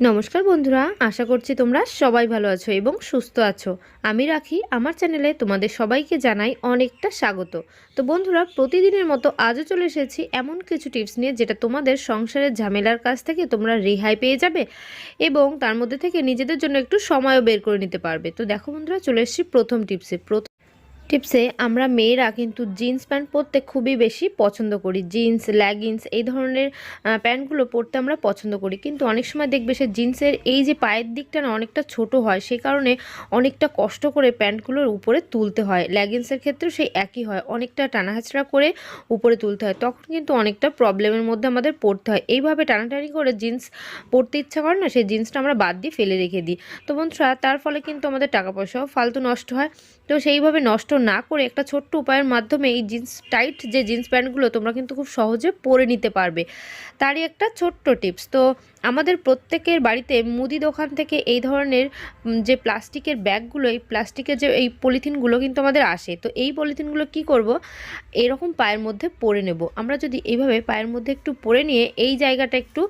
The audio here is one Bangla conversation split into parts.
নমস্কার বন্ধুরা, আশা করছি তোমরা সবাই ভালো আছো এবং সুস্থ আছো। আমি রাখি, আমার চ্যানেলে তোমাদের সবাইকে জানাই অনেকটা স্বাগত। তো বন্ধুরা, প্রতিদিনের মতো আজও চলে এসেছি এমন কিছু টিপস নিয়ে যেটা তোমাদের সংসারের ঝামেলার কাছ থেকে তোমরা রেহাই পেয়ে যাবে এবং তার মধ্যে থেকে নিজেদের জন্য একটু সময়ও বের করে নিতে পারবে। তো দেখো বন্ধুরা, চলে এসেছি প্রথম টিপসে। প্রথম টিপসে আমরা মেয়েরা কিন্তু জিন্স প্যান্ট পরতে খুবই বেশি পছন্দ করি। জিন্স, লেগিংস এই ধরনের প্যান্টগুলো পরতে আমরা পছন্দ করি। কিন্তু অনেক সময় দেখবে সে জিন্সের এই যে পায়ের দিকটা না অনেকটা ছোট হয় সেই কারণে অনেকটা কষ্ট করে প্যান্টগুলোর উপরে তুলতে হয়। লেগিংসের ক্ষেত্রেও সেই একই হয়। অনেকটা টানাহাচড়া করে উপরে তুলতে হয়। তখন কিন্তু অনেকটা প্রবলেমের মধ্যে আমাদের পড়তে হয়। এইভাবে টানাটানি করে জিন্স পরতে ইচ্ছা করে না, সেই জিন্সটা আমরা বাদ দিয়ে ফেলে রেখে দিই। তো বন্ধুরা, তার ফলে কিন্তু আমাদের টাকা পয়সাও ফালতু নষ্ট হয়। তো সেইভাবে নষ্ট না করে একটা ছোট্ট উপায়ের মাধ্যমে এই জিন্স, টাইট যে জিন্স প্যান্টগুলো তোমরা কিন্তু খুব সহজে পরে নিতে পারবে। তারই একটা ছোট্ট টিপস। তো আমাদের প্রত্যেকের বাড়িতে মুদি দোকান থেকে এই ধরনের যে প্লাস্টিকের ব্যাগগুলো, এই প্লাস্টিকের যে এই পলিথিনগুলো কিন্তু আমাদের আসে। তো এই পলিথিনগুলো কি করব? এরকম পায়ের মধ্যে পরে নেব। আমরা যদি এইভাবে পায়ের মধ্যে একটু পরে নিয়ে এই জায়গাটা একটু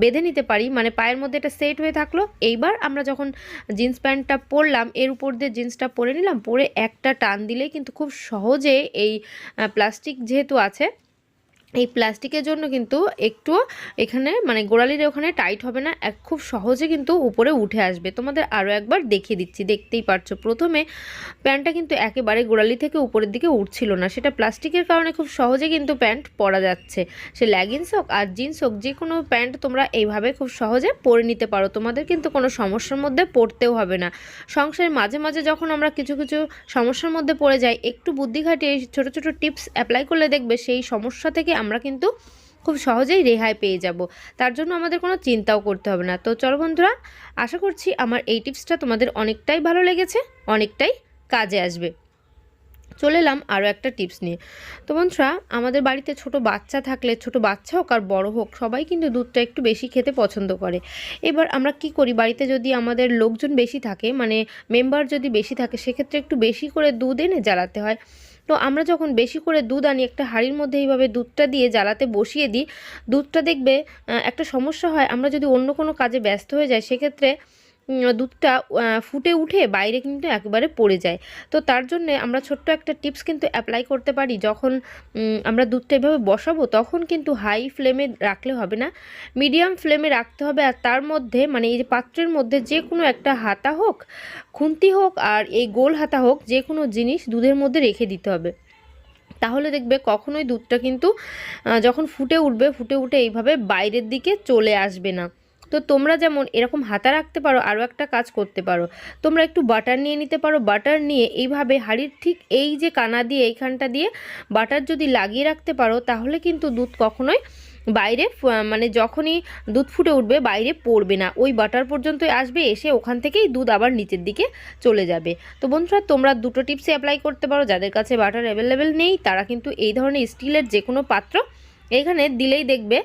বেঁধে নিতে পারি মানে পায়ের মধ্যে এটা সেট হয়ে থাকল, এইবার আমরা যখন জিন্স প্যান্টটা পরলাম, এর উপর দিয়ে জিন্সটা পরে নিলাম, পরে একটা টান দিলেই কিন্তু খুব সহজে এই প্লাস্টিক যেহেতু আছে এই প্লাস্টিকের জন্য কিন্তু একটু এখানে মানে গোড়ালির ওখানে টাইট হবে না, এক খুব সহজে কিন্তু উপরে উঠে আসবে। তোমাদের আরও একবার দেখিয়ে দিচ্ছি, দেখতেই পারছ। প্রথমে প্যান্টটা কিন্তু একেবারে গোড়ালি থেকে উপরের দিকে উঠছিল না। সেটা প্লাস্টিকের কারণে খুব সহজে কিন্তু প্যান্ট পরা যাচ্ছে। সে লেগিংস হোক আর জিন্স হোক, যে কোনো প্যান্ট তোমরা এইভাবে খুব সহজে পরে নিতে পারো। তোমাদের কিন্তু কোনো সমস্যার মধ্যে পড়তেও হবে না। সংসারের মাঝে মাঝে যখন আমরা কিছু কিছু সমস্যার মধ্যে পড়ে যাই, একটু বুদ্ধি খাটিয়ে ছোটো ছোটো টিপস অ্যাপ্লাই করলে দেখবে সেই সমস্যা থেকে আমরা কিন্তু খুব সহজেই রেহাই পেয়ে যাব। তার জন্য আমাদের কোনো চিন্তাও করতে হবে না। তো চলো বন্ধুরা, আশা করছি আমার এই টিপসটা তোমাদের অনেকটাই ভালো লেগেছে, অনেকটাই কাজে আসবে। চলে এলাম আরও একটা টিপস নিয়ে। তো বন্ধুরা, আমাদের বাড়িতে ছোট বাচ্চা থাকলে, ছোট বাচ্চা হোক আর বড় হোক, সবাই কিন্তু দুধটা একটু বেশি খেতে পছন্দ করে। এবার আমরা কি করি? বাড়িতে যদি আমাদের লোকজন বেশি থাকে মানে মেম্বার যদি বেশি থাকে, সেক্ষেত্রে একটু বেশি করে দুধ এনে জ্বালাতে হয়। তো আমরা যখন বেশি করে দুধ আনি, একটা হাঁড়ির মধ্যে এইভাবে দুধটা দিয়ে জ্বালাতে বসিয়ে দিই, দুধটা দেখবে একটা সমস্যা হয়, আমরা যদি অন্য কোনো কাজে ব্যস্ত হয়ে যাই, সেক্ষেত্রে দুধটা ফুটে উঠে বাইরে কিন্তু একেবারে পড়ে যায়। তো তার জন্য আমরা ছোট্ট একটা টিপস কিন্তু অ্যাপ্লাই করতে পারি। যখন আমরা দুধটা এভাবে বসাবো, তখন কিন্তু হাই ফ্লেমে রাখলে হবে না। মিডিয়াম ফ্লেমে রাখতে হবে আর তার মধ্যে মানে এই যে পাত্রের মধ্যে যে কোনো একটা হাতা হোক, খুন্তি হোক আর এই গোল হাতা হোক, যে কোনো জিনিস দুধের মধ্যে রেখে দিতে হবে। তাহলে দেখবে কখনোই দুধটা কিন্তু যখন ফুটে উঠবে, ফুটে উঠে এইভাবে বাইরের দিকে চলে আসবে না। তো তোমরা যেমন এরকম হাতা রাখতে পারো, আরও একটা কাজ করতে পারো। তোমরা একটু বাটার নিয়ে নিতে পারো। বাটার নিয়ে এইভাবে হাঁড়ির ঠিক এই যে কানা দিয়ে, এইখানটা দিয়ে বাটার যদি লাগিয়ে রাখতে পারো, তাহলে কিন্তু দুধ কখনোই বাইরে মানে যখনই দুধ ফুটে উঠবে বাইরে পড়বে না। ওই বাটার পর্যন্তই আসবে, এসে ওখান থেকেই দুধ আবার নিচের দিকে চলে যাবে। তো বন্ধুরা, তোমরা দুটো টিপসে অ্যাপ্লাই করতে পারো। যাদের কাছে বাটার অ্যাভেলেবেল নেই, তারা কিন্তু এই ধরনের স্টিলের যে কোনো পাত্র এখানে দিলেই দেখবে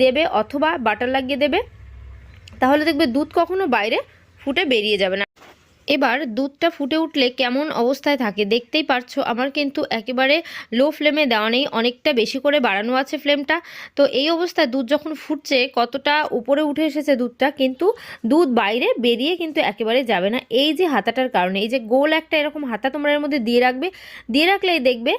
দেবে অথবা বাটার লাগিয়ে দেবে। তাহলে দেখবে দুধ কখনো বাইরে ফুটে বেরিয়ে যাবে না। এবার দুধটা ফুটে উঠলে কেমন অবস্থায় থাকে দেখতেই পারছ, আমার কিন্তু একেবারে লো ফ্লেমে দেওয়া নেই, অনেকটা বেশি করে বাড়ানো আছে ফ্লেমটা তো এই অবস্থায় দুধ যখন ফুটছে, কতটা উপরে উঠে এসেছে দুধটা, কিন্তু দুধ বাইরে বেরিয়ে কিন্তু একেবারে যাবে না। এই যে হাতাটার কারণে, এই যে গোল একটা এরকম হাতা তোমরা এর মধ্যে দিয়ে রাখবে, দিয়ে রাখলেই দেখবে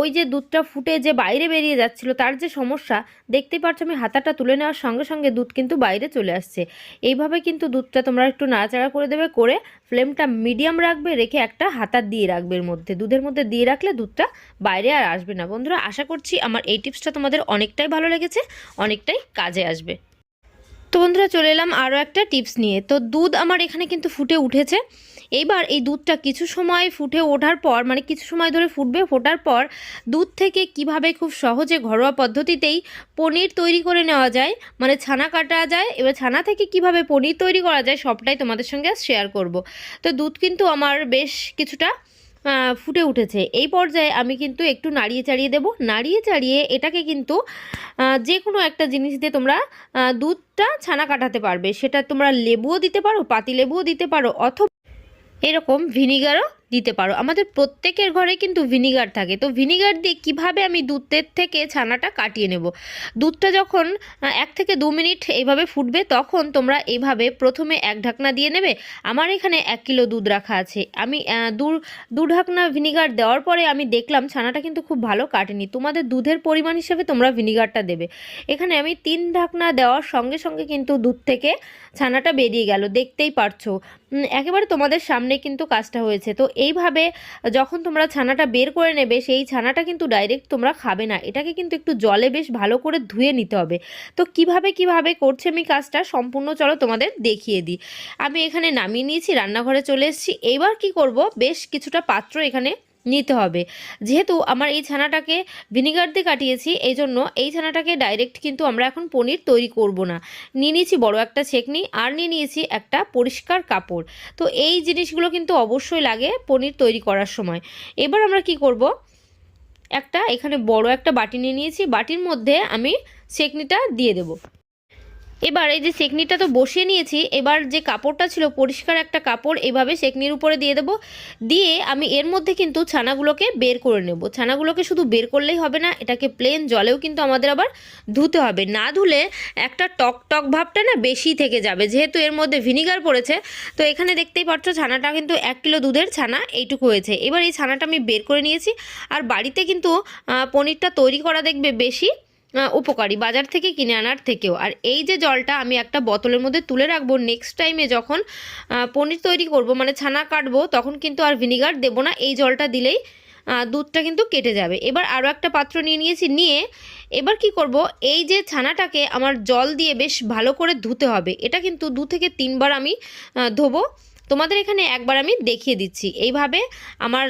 ওই যে দুধটা ফুটে যে বাইরে বেরিয়ে যাচ্ছিল, তার যে সমস্যা, দেখতেই পাচ্ছ আমি হাতাটা তুলে নেওয়ার সঙ্গে সঙ্গে দুধ কিন্তু বাইরে চলে আসছে। এইভাবে কিন্তু দুধটা তোমরা একটু নাড়াচাড়া করে দেবে, করে ফ্লেমটা মিডিয়াম রাখবে, রেখে একটা হাতা দিয়ে রাখবে এর মধ্যে। দুধের মধ্যে দিয়ে রাখলে দুধটা বাইরে আর আসবে না। বন্ধুরা, আশা করছি আমার এই টিপসটা তোমাদের অনেকটাই ভালো লেগেছে, অনেকটাই কাজে আসবে। তো বন্ধুরা চলে এলাম আরও একটা টিপস নিয়ে। তো দুধ আমার এখানে কিন্তু ফুটে উঠেছে। এইবার এই দুধটা কিছু সময় ফুটে ওঠার পর মানে কিছু সময় ধরে ফুটবে ফোটার পর, দুধ থেকে কীভাবে খুব সহজে ঘরোয়া পদ্ধতিতেই পনির তৈরি করে নেওয়া যায় মানে ছানা কাটা যায়, এবার ছানা থেকে কীভাবে পনির তৈরি করা যায়, সবটাই তোমাদের সঙ্গে শেয়ার করব। তো দুধ কিন্তু আমার বেশ কিছুটা ফুটে উঠেছে। এই পর্যায়ে আমি কিন্তু একটু নাড়িয়ে চাড়িয়ে দেব। নাড়িয়ে চাড়িয়ে এটাকে কিন্তু যে কোনো একটা জিনিস দিয়ে তোমরা দুধটা ছানা কাটাতে পারবে। সেটা তোমরা লেবুও দিতে পারো পাতি লেবুও দিতে পারো, অথবা এরকম ভিনিগারও দিতে পারো। আমাদের প্রত্যেকের ঘরে কিন্তু ভিনিগার থাকে। তো ভিনিগার দিয়ে কীভাবে আমি দুধের থেকে ছানাটা কাটিয়ে নেব? দুধটা যখন এক থেকে দু মিনিট এইভাবে ফুটবে, তখন তোমরা এইভাবে প্রথমে এক ঢাকনা দিয়ে নেবে। আমার এখানে এক কিলো দুধ রাখা আছে। আমি দু দু ঢাকনা ভিনিগার দেওয়ার পরে আমি দেখলাম ছানাটা কিন্তু খুব ভালো কাটেনি। তোমাদের দুধের পরিমাণ হিসেবে তোমরা ভিনিগারটা দেবে। এখানে আমি তিন ঢাকনা দেওয়ার সঙ্গে সঙ্গে কিন্তু দুধ থেকে ছানাটা বেরিয়ে গেল। দেখতেই পারছ। একেবারে তোমাদের সামনে কিন্তু কাজটা হয়েছে। তো এইভাবে যখন তোমরা ছানাটা বের করে নেবে, সেই ছানাটা কিন্তু ডাইরেক্ট তোমরা খাবে না। এটাকে কিন্তু একটু জলে বেশ ভালো করে ধুয়ে নিতে হবে। তো কীভাবে কীভাবে করছে আমি কাজটা সম্পূর্ণ চলো তোমাদের দেখিয়ে দিই। আমি এখানে নামিয়ে নিয়েছি, রান্নাঘরে চলে এসেছি। এবার কি করব? বেশ কিছুটা পাত্র এখানে নিতে হবে। যেহেতু আমার এই ছানাটাকে ভিনিগার দিয়ে কাটিয়েছি এই জন্য এই ছানাটাকে ডাইরেক্ট কিন্তু আমরা এখন পনির তৈরি করব না। নিয়ে নিয়েছি বড় একটা ছেকনি আর নিয়ে নিয়েছি একটা পরিষ্কার কাপড়। তো এই জিনিসগুলো কিন্তু অবশ্যই লাগে পনির তৈরি করার সময়। এবার আমরা কি করব? একটা এখানে বড় একটা বাটি নিয়ে নিয়েছি। বাটির মধ্যে আমি সেকনিটা দিয়ে দেব। এবার এই যে সেকনিটা তো বসিয়ে নিয়েছি, এবার যে কাপড়টা ছিল পরিষ্কার একটা কাপড়, এভাবে সেকনির উপরে দিয়ে দেবো। দিয়ে আমি এর মধ্যে কিন্তু ছানাগুলোকে বের করে নেব। ছানাগুলোকে শুধু বের করলেই হবে না, এটাকে প্লেন জলেও কিন্তু আমাদের আবার ধুতে হবে। না ধুলে একটা টক টক ভাবটা না বেশি থেকে যাবে, যেহেতু এর মধ্যে ভিনিগার পড়েছে। তো এখানে দেখতেই পাচ্ছ ছানাটা কিন্তু এক কিলো দুধের ছানা, এইটুকু হয়েছে। এবার এই ছানাটা আমি বের করে নিয়েছি, আর বাড়িতে কিন্তু পনিরটা তৈরি করা দেখবে বেশি। উপকারী। বাজার থেকে কিনে আনার থেকেও। আর এই যে জলটা আমি একটা বোতলের মধ্যে তুলে রাখব নেক্সট টাইমে যখন পনির তৈরি করব মানে ছানা কাটবো, তখন কিন্তু আর ভিনিগার দেবো না। এই জলটা দিলেই দুধটা কিন্তু কেটে যাবে। এবার আরও একটা পাত্র নিয়ে নিয়েছি, নিয়ে এবার কি করব, এই যে ছানাটাকে আমার জল দিয়ে বেশ ভালো করে ধুতে হবে। এটা কিন্তু দু থেকে তিনবার আমি ধোবো। তোমাদের এখানে একবার আমি দেখিয়ে দিচ্ছি। এইভাবে আমার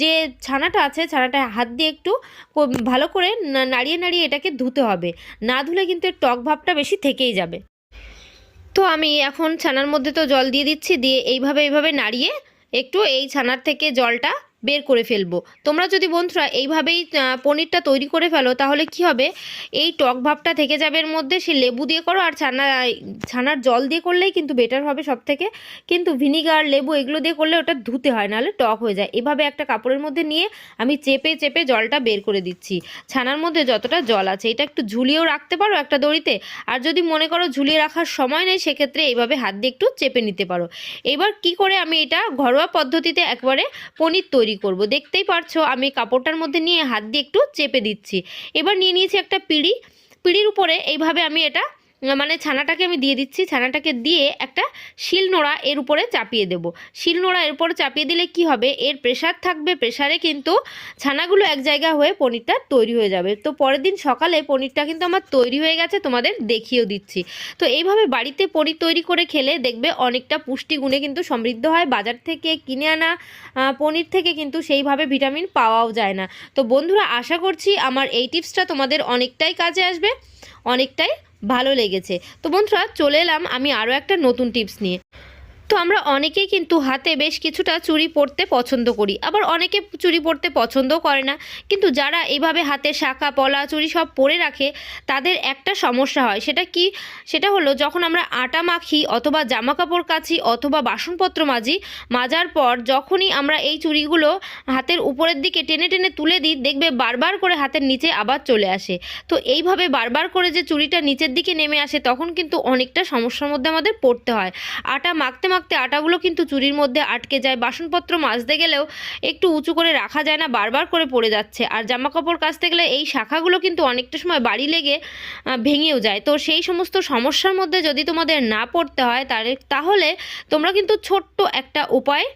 যে ছানাটা আছে ছানাটা হাত দিয়ে একটু ভালো করে নাড়িয়ে নাড়িয়ে এটাকে ধুতে হবে। না ধুলে কিন্তু এর টক ভাবটা বেশি থেকেই যাবে। তো আমি এখন ছানার মধ্যে তো জল দিয়ে দিচ্ছি, দিয়ে এইভাবে এইভাবে নাড়িয়ে একটু এই ছানার থেকে জলটা বের করে ফেলব। তোমরা যদি বন্ধুরা এইভাবেই পনিরটা তৈরি করে ফেলো, তাহলে কি হবে? এই টক ভাবটা থেকে যাবে এর মধ্যে, সে লেবু দিয়ে করো, আর ছানা ছানার জল দিয়ে করলেই কিন্তু বেটার হবে সব থেকে কিন্তু ভিনিগার লেবু এগুলো দিয়ে করলে ওটা ধুতে হয়, নাহলে টক হয়ে যায়। এভাবে একটা কাপড়ের মধ্যে নিয়ে আমি চেপে চেপে জলটা বের করে দিচ্ছি। ছানার মধ্যে যতটা জল আছে, এটা একটু ঝুলিয়েও রাখতে পারো একটা দড়িতে। আর যদি মনে করো ঝুলিয়ে রাখার সময় নেই, সেক্ষেত্রে এইভাবে হাত দিয়ে একটু চেপে নিতে পারো। এবার কি করে আমি এটা ঘরোয়া পদ্ধতিতে একবারে পনির তৈরি করব। দেখতেই পারছ, আমি কাপড়টার মধ্যে নিয়ে হাত দিয়ে একটু চেপে দিচ্ছি। এবার নিয়ে নিয়েছি একটা পিড়ি। পিড়ির উপরে এইভাবে আমি এটা মানে ছানাটাকে আমি দিয়ে দিচ্ছি, ছানাটাকে দিয়ে একটা শিলনোড়া এর উপরে চাপিয়ে দেব। শিলনোড়া এর উপরে চাপিয়ে দিলে কি হবে? এর প্রেশার থাকবে প্রেশারে কিন্তু ছানাগুলো এক জায়গা হয়ে পনিরটা তৈরি হয়ে যাবে। তো পরের দিন সকালে পনিরটা কিন্তু আমার তৈরি হয়ে গেছে, তোমাদের দেখিয়েও দিচ্ছি। তো এইভাবে বাড়িতে পনির তৈরি করে খেলে দেখবে অনেকটা পুষ্টিগুণে কিন্তু সমৃদ্ধ হয়। বাজার থেকে কিনে আনা পনির থেকে কিন্তু সেইভাবে ভিটামিন পাওয়াও যায় না। তো বন্ধুরা, আশা করছি আমার এই টিপসটা তোমাদের অনেকটাই কাজে আসবে, অনেকটাই ভালো লেগেছে। তো বন্ধুরা চলে এলাম আমি আরও একটা নতুন টিপস নিয়ে। তো আমরা অনেকেই কিন্তু হাতে বেশ কিছুটা চুড়ি পরতে পছন্দ করি। আবার অনেকে চুড়ি পরতে পছন্দও করে না। কিন্তু যারা এইভাবে হাতে শাখা, পলা, চুড়ি সব পরে রাখে, তাদের একটা সমস্যা হয়। সেটা কি? সেটা হলো যখন আমরা আটা মাখি অথবা জামা কাপড় কাচি অথবা বাসনপত্র মাজি, মাজার পর যখনই আমরা এই চুড়িগুলো হাতের উপরের দিকে টেনে টেনে তুলে দিই, দেখবে বারবার করে হাতের নিচে আবার চলে আসে। তো এইভাবে বারবার করে যে চুড়িটা নিচের দিকে নেমে আসে, তখন কিন্তু অনেকটা সমস্যার মধ্যে আমাদের পড়তে হয়। আটা মাখতে মাখতে আটাগুলো কিন্তু চুরির মধ্যে আটকে যায়। বাসনপত্র মাজতে গেলেও একটু উঁচু করে রাখা যায় না, বারবার করে পড়ে যাচ্ছে। আর জামা কাপড় কাচতে গেলে এই শাখাগুলো কিন্তু অনেকটা সময় বাড়ি লেগে ভেঙেও যায়। তো সেই সমস্ত সমস্যার মধ্যে যদি তোমাদের না পড়তে হয় তাহলে তোমরা কিন্তু ছোট্ট একটা উপায়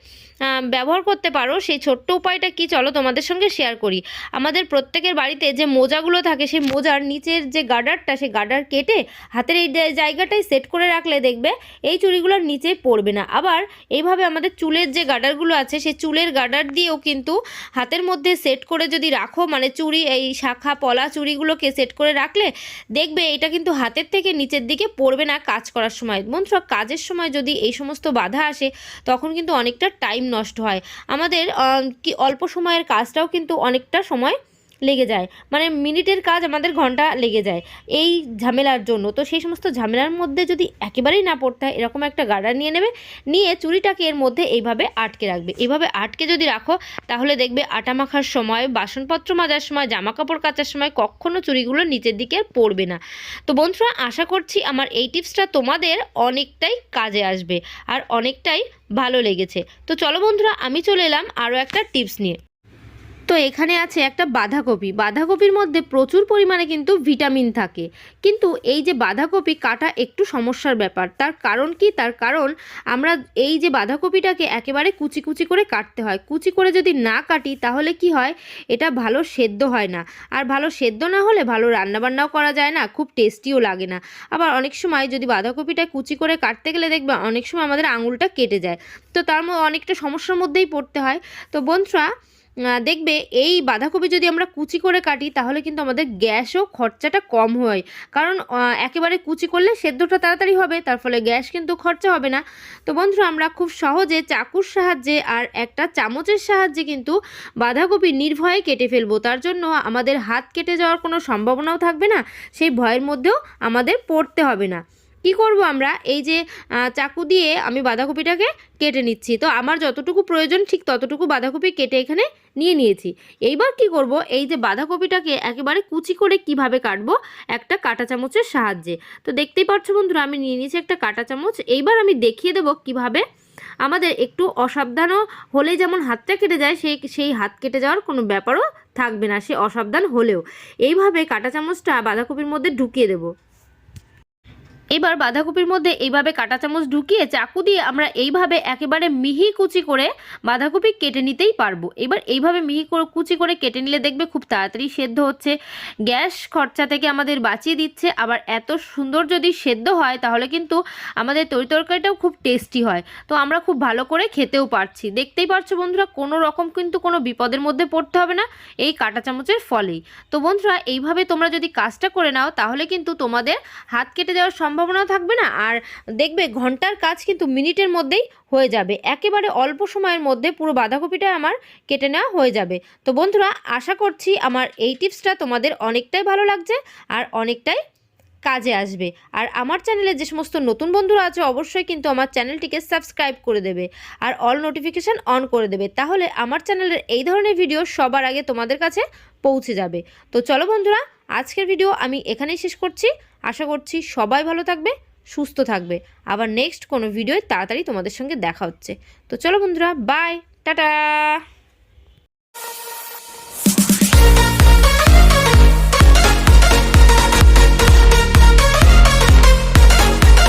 ব্যবহার করতে পারো। সেই ছোট্ট উপায়টা কি চলো তোমাদের সঙ্গে শেয়ার করি। আমাদের প্রত্যেকের বাড়িতে যে মোজাগুলো থাকে, সেই মোজার নিচের যে গার্ডারটা সেই গার্ডার কেটে হাতের এই জায়- জায়গাটায় সেট করে রাখলে দেখবে এই চুড়িগুলোর নিচে পড়বে না। আবার এইভাবে আমাদের চুলের যে গার্ডারগুলো আছে, সেই চুলের গার্ডার দিয়েও কিন্তু হাতের মধ্যে সেট করে যদি রাখো মানে চুড়ি, এই শাখা, পলা চুড়িগুলোকে সেট করে রাখলে দেখবে এটা কিন্তু হাতের থেকে নিচের দিকে পড়বে না কাজ করার সময়। বন্ধুরা কাজের সময় যদি এই সমস্ত বাধা আসে, তখন কিন্তু অনেকটা টাইম নষ্ট হয়। আমাদের কি অল্প সময়ের কাজটাও কিন্তু অনেকটা সময় লেগে যায়। মানে মিনিটের কাজ আমাদের ঘণ্টা লেগে যায় এই ঝামেলার জন্য। তো সেই সমস্ত ঝামেলার মধ্যে যদি একেবারেই না পড়তে হয়, এরকম একটা গার্ডার নিয়ে নেবে, নিয়ে চুরিটাকে এর মধ্যে এইভাবে আটকে রাখবে। এইভাবে আটকে যদি রাখো, তাহলে দেখবে আটা মাখার সময়, বাসনপত্র মাজার সময় জামা কাপড় কাচার সময় কখনো চুরিগুলো নিচের দিকে পড়বে না। তো বন্ধুরা, আশা করছি আমার এই টিপসটা তোমাদের অনেকটাই কাজে আসবে আর অনেকটাই ভালো লেগেছে। তো চলো বন্ধুরা, আমি চলে এলাম আরও একটা টিপস নিয়ে। তো এখানে আছে একটা বাঁধাকপি। বাঁধাকপির মধ্যে প্রচুর পরিমাণে কিন্তু ভিটামিন থাকে। কিন্তু এই যে বাঁধাকপি কাটা একটু সমস্যার ব্যাপার। তার কারণ কি? তার কারণ আমরা এই যে বাঁধাকপিটাকে একেবারে কুচি কুচি করে কাটতে হয়। কুচি করে যদি না কাটি, তাহলে কি হয়? এটা ভালো সেদ্ধ হয় না। আর ভালো সেদ্ধ না হলে ভালো রান্নাবান্নাও করা যায় না। খুব টেস্টিও লাগে না। আবার অনেক সময় যদি বাঁধাকপিটা কুচি করে কাটতে গেলে দেখবে অনেক সময় আমাদের আঙুলটা কেটে যায়। তো তার অনেকটা সমস্যার মধ্যেই পড়তে হয়। তো বন্ধুরা দেখবে এই বাঁধাকপি যদি আমরা কুচি করে কাটি, তাহলে কিন্তু আমাদের গ্যাসও খরচাটা কম হয়। কারণ একেবারে কুচি করলে সেদ্ধটা তাড়াতাড়ি হবে, তার ফলে গ্যাস কিন্তু খরচা হবে না। তো বন্ধুরা, আমরা খুব সহজে চাকুর সাহায্যে আর একটা চামচের সাহায্যে কিন্তু বাঁধাকপি নির্ভয়ে কেটে ফেলব। তার জন্য আমাদের হাত কেটে যাওয়ার কোনো সম্ভাবনাও থাকবে না, সেই ভয়ের মধ্যেও আমাদের পড়তে হবে না। কি করব আমরা? এই যে চাকু দিয়ে আমি বাঁধাকপিটাকে কেটে নিচ্ছি। তো আমার যতটুকু প্রয়োজন, ঠিক ততটুকু বাঁধাকপি কেটে এখানে নিয়ে নিয়েছি। এইবার কি করব? এই যে বাঁধাকপিটাকে একেবারে কুচি করে কীভাবে কাটবো? একটা কাঁটা চামচের সাহায্যে। তো দেখতেই পাচ্ছ বন্ধুরা, আমি নিয়ে নিয়েছি একটা কাঁটা চামচ। এইবার আমি দেখিয়ে দেবো কীভাবে আমাদের একটু অসাবধানও হলে যেমন হাতটা কেটে যায় সেই সেই হাত কেটে যাওয়ার কোনো ব্যাপারও থাকবে না, সে অসাবধান হলেও। এইভাবে কাঁটা চামচটা বাঁধাকপির মধ্যে ঢুকিয়ে দেবো। এবার বাঁধাকপির মধ্যে এইভাবে কাঁটা চামচ ঢুকিয়ে চাকু দিয়ে আমরা এইভাবে একেবারে মিহি কুচি করে বাঁধাকপি কেটে নিতেই পারব। এবার এইভাবে মিহি করে, কুচি করে কেটে নিলে দেখবে খুব তাড়াতাড়ি সেদ্ধ হচ্ছে। গ্যাস খরচা থেকে আমাদের বাঁচিয়ে দিচ্ছে। আবার এত সুন্দর যদি সেদ্ধ হয় তাহলে কিন্তু আমাদের তরি তরকারিটাও খুব টেস্টি হয়। তো আমরা খুব ভালো করে খেতেও পারছি। দেখতেই পারছ বন্ধুরা, কোনো রকম কিন্তু কোনো বিপদের মধ্যে পড়তে হবে না এই কাঁটা চামচের ফলেই। তো বন্ধুরা, এইভাবে তোমরা যদি কাজটা করে নাও তাহলে কিন্তু তোমাদের হাত কেটে যাওয়ার সম্ভাবনাও থাকবে না। আর দেখবে ঘণ্টার কাজ কিন্তু মিনিটের মধ্যেই হয়ে যাবে। একেবারে অল্প সময়ের মধ্যে পুরো বাঁধাকপিটা আমার কেটে নেওয়া হয়ে যাবে। তো বন্ধুরা, আশা করছি আমার এই টিপসটা তোমাদের অনেকটাই ভালো লাগছে আর অনেকটাই কাজে আসবে। আর আমার চ্যানেলে যে সমস্ত নতুন বন্ধুরা আছে, অবশ্যই কিন্তু আমার চ্যানেলটিকে সাবস্ক্রাইব করে দেবে আর অল নোটিফিকেশান অন করে দেবে। তাহলে আমার চ্যানেলের এই ধরনের ভিডিও সবার আগে তোমাদের কাছে পৌঁছে যাবে। তো চলো বন্ধুরা, আজকের ভিডিও আমি এখানেই শেষ করছি। আশা করছি সবাই ভালো থাকবে, সুস্থ থাকবে। আবার নেক্সট কোনো ভিডিওয় তাড়াতাড়ি তোমাদের সঙ্গে দেখা হচ্ছে। তো চলো বন্ধুরা বাই টাটা!